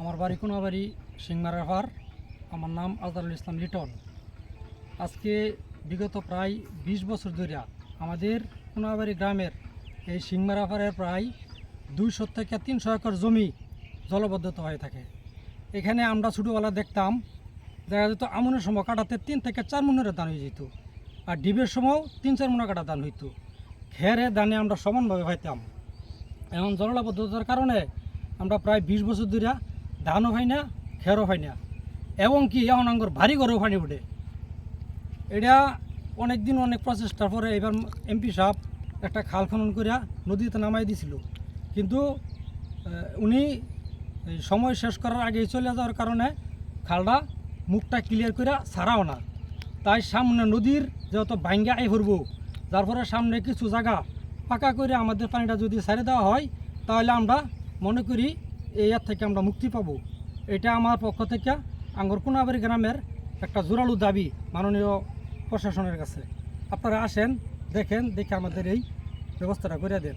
আমার বাড়ি কোনাবাড়ি সিংমারাফার আমার নাম আজহারুল ইসলাম লিটন। আজকে বিগত প্রায় বিশ বছর ধরে আমাদের কোনাবাড়ি গ্রামের এই সিংমারা সিংমারাফারের প্রায় দুইশো থেকে তিনশো একর জমি জলবদ্ধত হয়ে থাকে। এখানে আমরা ছোটোবেলা দেখতাম, দেখা যেত আমনের সময় কাটাতে তিন থেকে চার মনের দান হয়ে যেত আর ডিবের সময়ও তিন চার মনে কাটা দান হইতো। খেরে দানে আমরা সমানভাবে পাইতাম এখন জলবদ্ধতার কারণে আমরা প্রায় বিশ বছর ধরে ধানও হয় না, খেরও হয় না। এবং কি, এখন আঙ্গর ভারী করেও পানি উঠে এটা অনেক দিন অনেক প্রচেষ্টার পরে এবার এমপি সাহেব একটা খাল খনন করিয়া নদীতে নামাই দিছিল। কিন্তু উনি সময় শেষ করার আগেই চলে যাওয়ার কারণে খালটা মুখটা ক্লিয়ার করে ছাড়াও না। তাই সামনে নদীর যেহেতু ভাঙ্গা আই ভরবো, যার ফলে সামনে কিছু জায়গা পাকা করে আমাদের পানিটা যদি ছেড়ে দেওয়া হয়, তাহলে আমরা মনে করি এই আর থেকে আমরা মুক্তি পাব। এটা আমার পক্ষ থেকে আঙ্গরকুনাবাড়ি গ্রামের একটা জোরালো দাবি মাননীয় প্রশাসনের কাছে। আপনারা আসেন, দেখেন, দেখে আমাদের এই ব্যবস্থাটা করে দেন।